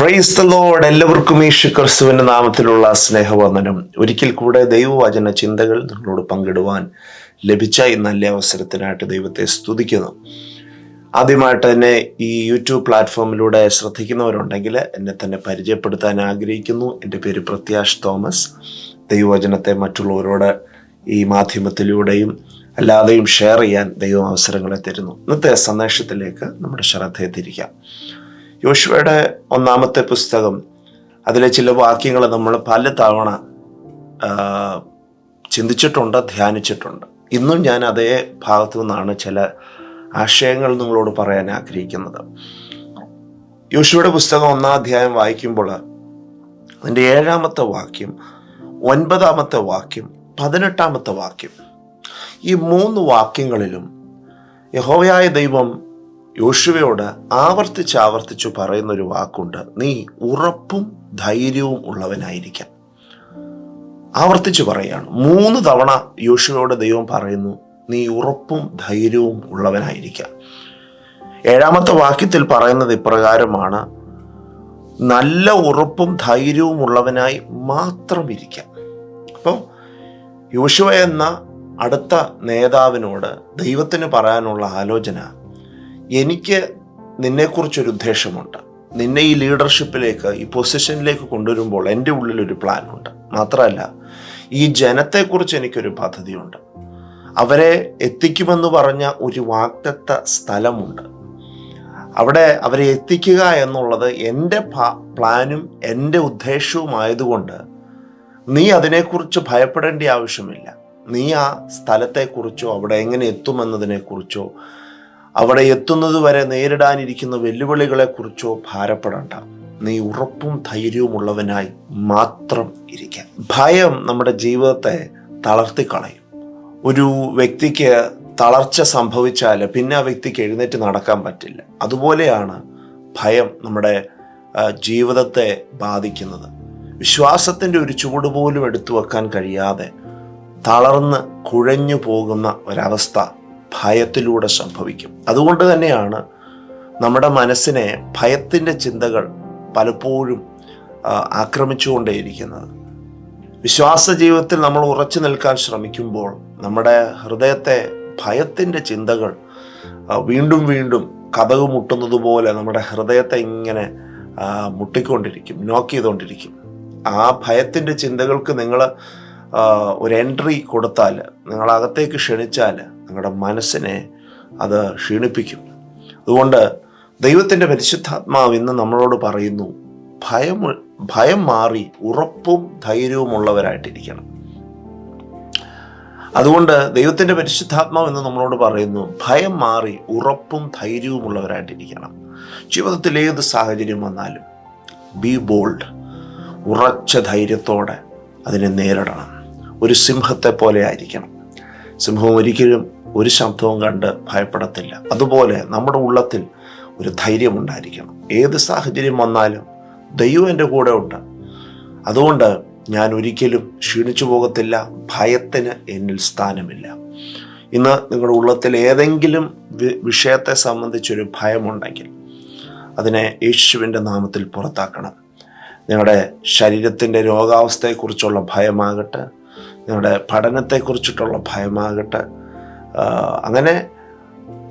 Praise the Lord എല്ലാവർക്കും യേശു ക്രിസ്തുവിന്റെ നാമത്തിലുള്ള സ്നേഹവന്ദനം. ഒരിക്കൽ കൂടെ ദൈവവചന ചിന്തകൾ നിങ്ങളോട് പങ്കിടുവാൻ ലഭിച്ച ഈ നല്ല അവസരത്തിനായിട്ട് ദൈവത്തെ സ്തുതിക്കുന്നു. ആദ്യമായിട്ട് തന്നെ ഈ യൂട്യൂബ് പ്ലാറ്റ്ഫോമിലൂടെ ശ്രദ്ധിക്കുന്നവരുണ്ടെങ്കിൽ എന്നെ തന്നെ പരിചയപ്പെടുത്താൻ ആഗ്രഹിക്കുന്നു. എന്റെ പേര് പ്രത്യാഷ് തോമസ്. ദൈവവചനത്തെ മറ്റുള്ളവരോട് ഈ മാധ്യമത്തിലൂടെയും അല്ലാതെയും ഷെയർ ചെയ്യാൻ ദൈവം അവസരങ്ങളെ തരുന്നു. ഇന്നത്തെ സന്ദേശത്തിലേക്ക് നമ്മുടെ ശ്രദ്ധയെ തിരിക്കാം യോശുവയുടെ ഒന്നാമത്തെ പുസ്തകം അതിലെ ചില വാക്യങ്ങൾ നമ്മൾ പല തവണ ചിന്തിച്ചിട്ടുണ്ട് ധ്യാനിച്ചിട്ടുണ്ട്. ഇന്നും ഞാൻ അതേ ഭാഗത്തു നിന്നാണ് ചില ആശയങ്ങൾ നിങ്ങളോട് പറയാൻ ആഗ്രഹിക്കുന്നത്. യോശുവയുടെ പുസ്തകം ഒന്നാം അധ്യായം വായിക്കുമ്പോൾ അതിന്റെ ഏഴാമത്തെ വാക്യം ഒൻപതാമത്തെ വാക്യം പതിനെട്ടാമത്തെ വാക്യം ഈ മൂന്ന് വാക്യങ്ങളിലും യഹോവയായ ദൈവം യോശുവയോട് ആവർത്തിച്ച് ആവർത്തിച്ചു പറയുന്ന ഒരു വാക്കുണ്ട്. നീ ഉറപ്പും ധൈര്യവും ഉള്ളവനായിരിക്കാം. ആവർത്തിച്ചു പറയാണ്. മൂന്ന് തവണ യോശുവയോട് ദൈവം പറയുന്നു നീ ഉറപ്പും ധൈര്യവും ഉള്ളവനായിരിക്കാം. ഏഴാമത്തെ വാക്യത്തിൽ പറയുന്നത് ഇപ്രകാരമാണ് നല്ല ഉറപ്പും ധൈര്യവും ഉള്ളവനായി മാത്രം ഇരിക്കാം. അപ്പോൾ യോശുവ എന്ന അടുത്ത നേതാവിനോട് ദൈവത്തിന് പറയാനുള്ള ആലോചന എനിക്ക് നിന്നെക്കുറിച്ചൊരു ഉദ്ദേശമുണ്ട് നിന്നെ ഈ ലീഡർഷിപ്പിലേക്ക് ഈ പൊസിഷനിലേക്ക് കൊണ്ടുവരുമ്പോൾ എന്റെ ഉള്ളിലൊരു പ്ലാൻ ഉണ്ട് മാത്രമല്ല ഈ ജനത്തെക്കുറിച്ച് എനിക്കൊരു പദ്ധതിയുണ്ട്. അവരെ എത്തിക്കുമെന്ന് പറഞ്ഞ ഒരു വാക്തത്വ സ്ഥലമുണ്ട്. അവിടെ അവരെ എത്തിക്കുക എന്നുള്ളത് എന്റെ പ്ലാനും എന്റെ ഉദ്ദേശവും ആയതുകൊണ്ട് നീ അതിനെക്കുറിച്ച് ഭയപ്പെടേണ്ട ആവശ്യമില്ല. നീ ആ സ്ഥലത്തെക്കുറിച്ചോ അവിടെ എങ്ങനെ എത്തുമെന്നതിനെക്കുറിച്ചോ അവിടെ എത്തുന്നത് വരെ നേരിടാനിരിക്കുന്ന വെല്ലുവിളികളെക്കുറിച്ചോ ഭാരപ്പെടേണ്ട. നീ ഉറപ്പും ധൈര്യവും ഉള്ളവനായി മാത്രം ഇരിക്കാം. ഭയം നമ്മുടെ ജീവിതത്തെ തളർത്തിക്കളയും. ഒരു വ്യക്തിക്ക് തളർച്ച സംഭവിച്ചാൽ പിന്നെ ആ വ്യക്തിക്ക് എഴുന്നേറ്റ് നടക്കാൻ പറ്റില്ല. അതുപോലെയാണ് ഭയം നമ്മുടെ ജീവിതത്തെ ബാധിക്കുന്നത്. വിശ്വാസത്തിന്റെ ഒരു ചൂട് പോലും എടുത്തു വെക്കാൻ കഴിയാതെ തളർന്ന് കുഴഞ്ഞു പോകുന്ന ഒരവസ്ഥ ഭയത്തിലൂടെ സംഭവിക്കും. അതുകൊണ്ട് തന്നെയാണ് നമ്മുടെ മനസ്സിനെ ഭയത്തിന്റെ ചിന്തകൾ പലപ്പോഴും ആക്രമിച്ചുകൊണ്ടേയിരിക്കുന്നത് വിശ്വാസ ജീവിതത്തിൽ നമ്മൾ ഉറച്ചു നിൽക്കാൻ ശ്രമിക്കുമ്പോൾ നമ്മുടെ ഹൃദയത്തെ ഭയത്തിന്റെ ചിന്തകൾ വീണ്ടും വീണ്ടും കഥക് മുട്ടുന്നത് പോലെ നമ്മുടെ ഹൃദയത്തെ ഇങ്ങനെ മുട്ടിക്കൊണ്ടിരിക്കും നോക്ക് ചെയ്തുകൊണ്ടിരിക്കും ആ ഭയത്തിന്റെ ചിന്തകൾക്ക് നിങ്ങൾ ഒരു എൻട്രി കൊടുത്താൽ നിങ്ങളകത്തേക്ക് ക്ഷണിച്ചാൽ നിങ്ങളുടെ മനസ്സിനെ അത് ക്ഷീണിപ്പിക്കും. അതുകൊണ്ട് ദൈവത്തിന്റെ പരിശുദ്ധാത്മാവ് ഇന്ന് നമ്മളോട് പറയുന്നു ഭയം ഭയം മാറി ഉറപ്പും ധൈര്യവും ഉള്ളവരായിട്ടിരിക്കണം. അതുകൊണ്ട് ദൈവത്തിന്റെ പരിശുദ്ധാത്മാവ് എന്ന് നമ്മളോട് പറയുന്നു ഭയം മാറി ഉറപ്പും ധൈര്യവും ഉള്ളവരായിട്ടിരിക്കണം. ജീവിതത്തിൽ ഏത് സാഹചര്യം വന്നാലും ബി ബോൾഡ് ഉറച്ച ധൈര്യത്തോടെ അതിനെ നേരിടണം. ഒരു സിംഹത്തെ പോലെ ആയിരിക്കണം. സിംഹം ഒരിക്കലും ഒരു ശബ്ദവും കണ്ട് ഭയപ്പെടത്തില്ല. അതുപോലെ നമ്മുടെ ഉള്ളത്തിൽ ഒരു ധൈര്യം ഉണ്ടായിരിക്കണം. ഏത് സാഹചര്യം വന്നാലും ദൈവം എന്റെ കൂടെ ഉണ്ട്. അതുകൊണ്ട് ഞാൻ ഒരിക്കലും ക്ഷീണിച്ചു പോകത്തില്ല. ഭയത്തിന് എന്നിൽ സ്ഥാനമില്ല. ഇന്ന് നിങ്ങളുടെ ഉള്ളത്തിൽ ഏതെങ്കിലും വിഷയത്തെ സംബന്ധിച്ചൊരു ഭയമുണ്ടെങ്കിൽ അതിനെ യേശുവിന്റെ നാമത്തിൽ പുറത്താക്കണം. നിങ്ങളുടെ ശരീരത്തിന്റെ രോഗാവസ്ഥയെക്കുറിച്ചുള്ള ഭയമാകട്ടെ നിങ്ങളുടെ പഠനത്തെക്കുറിച്ചിട്ടുള്ള ഭയമാകട്ടെ അങ്ങനെ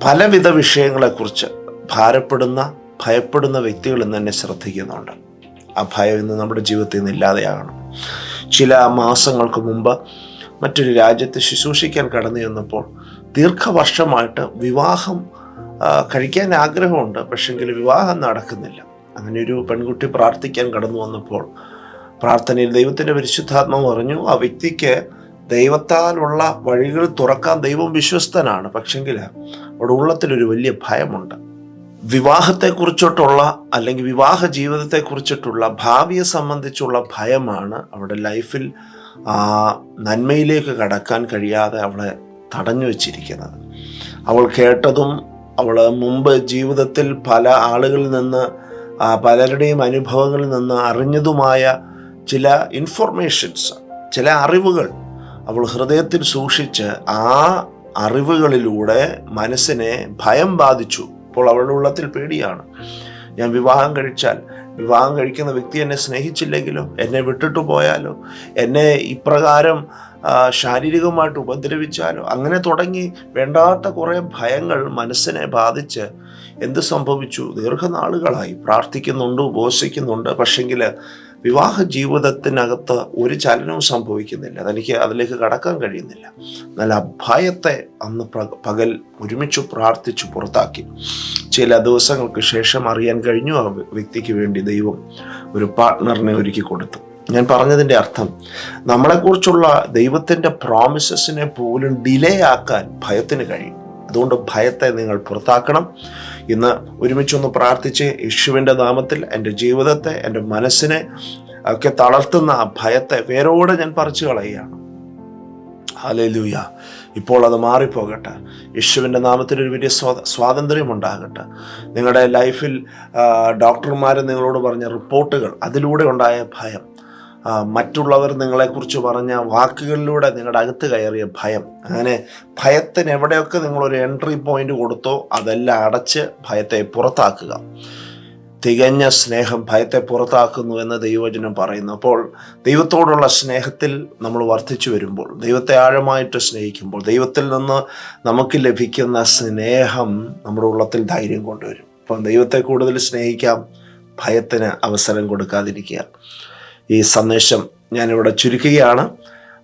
പലവിധ വിഷയങ്ങളെക്കുറിച്ച് ഭാരപ്പെടുന്ന ഭയപ്പെടുന്ന വ്യക്തികൾ ഇന്ന് തന്നെ ശ്രദ്ധിക്കുന്നുണ്ട്. ആ ഭയം ഇന്ന് നമ്മുടെ ജീവിതത്തിൽ നിന്ന് ഇല്ലാതെയാകണം. ചില മാസങ്ങൾക്ക് മുമ്പ് മറ്റൊരു രാജ്യത്ത് ശുശ്രൂഷിക്കാൻ കടന്നു ചെന്നപ്പോൾ ദീർഘവർഷമായിട്ട് വിവാഹം കഴിക്കാൻ ആഗ്രഹമുണ്ട് പക്ഷെങ്കിൽ വിവാഹം നടക്കുന്നില്ല. അങ്ങനെ ഒരു പെൺകുട്ടി പ്രാർത്ഥിക്കാൻ കടന്നു വന്നപ്പോൾ പ്രാർത്ഥനയിൽ ദൈവത്തിന്റെ പരിശുദ്ധാത്മാവ് പറഞ്ഞു ആ വ്യക്തിക്ക് ദൈവത്താലുള്ള വഴികൾ തുറക്കാൻ ദൈവം വിശ്വസ്തനാണ്. പക്ഷെങ്കിൽ അവിടെ ഉള്ളത്തിലൊരു വലിയ ഭയമുണ്ട്. വിവാഹത്തെക്കുറിച്ചിട്ടുള്ള അല്ലെങ്കിൽ വിവാഹ ജീവിതത്തെക്കുറിച്ചിട്ടുള്ള ഭാവിയെ സംബന്ധിച്ചുള്ള ഭയമാണ് അവിടെ ലൈഫിൽ നന്മയിലേക്ക് കടക്കാൻ കഴിയാതെ അവളെ തടഞ്ഞു വച്ചിരിക്കുന്നത്. അവൾ കേട്ടതും അവൾ മുമ്പ് ജീവിതത്തിൽ പല ആളുകളിൽ നിന്ന് പലരുടെയും അനുഭവങ്ങളിൽ നിന്ന് അറിഞ്ഞതുമായ ചില ഇൻഫർമേഷൻസ് ചില അറിവുകൾ അവൾ ഹൃദയത്തിൽ സൂക്ഷിച്ച് ആ അറിവുകളിലൂടെ മനസ്സിനെ ഭയം ബാധിച്ചു. ഇപ്പോൾ അവളുടെ ഉള്ളത്തിൽ പേടിയാണ്. ഞാൻ വിവാഹം കഴിച്ചാൽ വിവാഹം കഴിക്കുന്ന വ്യക്തി എന്നെ സ്നേഹിച്ചില്ലെങ്കിലോ എന്നെ വിട്ടിട്ട് പോയാലോ എന്നെ ഇപ്രകാരം ശാരീരികമായിട്ട് ഉപദ്രവിച്ചാലോ അങ്ങനെ തുടങ്ങി വേണ്ടാത്ത കുറേ ഭയങ്ങൾ മനസ്സിനെ ബാധിച്ച് എന്ത് സംഭവിച്ചു? ദീർഘനാളുകളായി പ്രാർത്ഥിക്കുന്നുണ്ട് ഉപവസിക്കുന്നുണ്ട്. പക്ഷെങ്കിൽ വിവാഹ ജീവിതത്തിനകത്ത് ഒരു ചലനവും സംഭവിക്കുന്നില്ല. തനിക്ക് അതിലേക്ക് കടക്കാൻ കഴിയുന്നില്ല. എന്നാൽ അഭയത്തെ ഭയത്തെ അന്ന് പകൽ ഒരുമിച്ച് പ്രാർത്ഥിച്ചു പുറത്താക്കി. ചില ദിവസങ്ങൾക്ക് ശേഷം അറിയാൻ കഴിഞ്ഞു ആ വ്യക്തിക്ക് വേണ്ടി ദൈവം ഒരു പാർട്ട്ണറിനെ ഒരുക്കി കൊടുത്തു. ഞാൻ പറഞ്ഞതിന്റെ അർത്ഥം നമ്മളെക്കുറിച്ചുള്ള ദൈവത്തിന്റെ പ്രോമിസസിനെ പോലും ഡിലേ ആക്കാൻ ഭയത്തിന് കഴിയും. അതുകൊണ്ട് ഭയത്തെ നിങ്ങൾ പുറത്താക്കണം. ഇന്ന് ഒരുമിച്ചൊന്ന് പ്രാർത്ഥിച്ച് യേശുവിന്റെ നാമത്തിൽ എന്റെ ജീവിതത്തെ എന്റെ മനസ്സിനെ ഒക്കെ തളർത്തുന്ന ആ ഭയത്തെ വേരോടെ ഞാൻ പറിച്ചു കളയുകയാണ്. ഹല്ലേലൂയ. ഇപ്പോൾ അത് മാറിപ്പോകട്ടെ. യേശുവിന്റെ നാമത്തിൽ ഒരു വലിയ സ്വാ- സ്വാതന്ത്ര്യം ഉണ്ടാകട്ടെ. നിങ്ങളുടെ ലൈഫിൽ ഡോക്ടർമാർ നിങ്ങളോട് പറഞ്ഞ റിപ്പോർട്ടുകൾ അതിലൂടെ ഉണ്ടായ ഭയം മറ്റുള്ളവർ നിങ്ങളെക്കുറിച്ച് പറഞ്ഞ വാക്കുകളിലൂടെ നിങ്ങളുടെ അകത്ത് കയറിയ ഭയം. അങ്ങനെ ഭയത്തിന് എവിടെയൊക്കെ നിങ്ങളൊരു എൻട്രി പോയിന്റ് കൊടുത്തോ അതെല്ലാം അടച്ച് ഭയത്തെ പുറത്താക്കുക. തികഞ്ഞ സ്നേഹം ഭയത്തെ പുറത്താക്കുന്നു എന്ന് ദൈവവചനം പറയുന്നു. അപ്പോൾ ദൈവത്തോടുള്ള സ്നേഹത്തിൽ നമ്മൾ വർദ്ധിച്ചു വരുമ്പോൾ ദൈവത്തെ ആഴമായിട്ട് സ്നേഹിക്കുമ്പോൾ ദൈവത്തിൽ നിന്ന് നമുക്ക് ലഭിക്കുന്ന സ്നേഹം നമ്മുടെ ഉള്ളത്തിൽ ധൈര്യം കൊണ്ടുവരും. അപ്പം ദൈവത്തെ കൂടുതൽ സ്നേഹിക്കാം ഭയത്തിന് അവസരം കൊടുക്കാതിരിക്കുക. ഈ സന്ദേശം ഞാനിവിടെ ചുരുക്കുകയാണ്.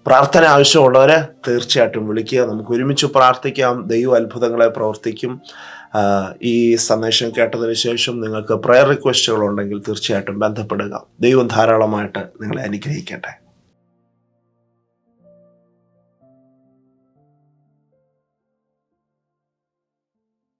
പ്രാർത്ഥന ആവശ്യമുള്ളവർ തീർച്ചയായിട്ടും വിളിക്കുക. നമുക്ക് ഒരുമിച്ച് പ്രാർത്ഥിക്കാം. ദൈവ അത്ഭുതങ്ങളെ പ്രവർത്തിക്കും. ഈ സന്ദേശം കേട്ടതിന് ശേഷം നിങ്ങൾക്ക് പ്രയർ റിക്വസ്റ്റുകൾ ഉണ്ടെങ്കിൽ തീർച്ചയായിട്ടും ബന്ധപ്പെടുക. ദൈവം ധാരാളമായിട്ട് നിങ്ങളെ അനുഗ്രഹിക്കട്ടെ.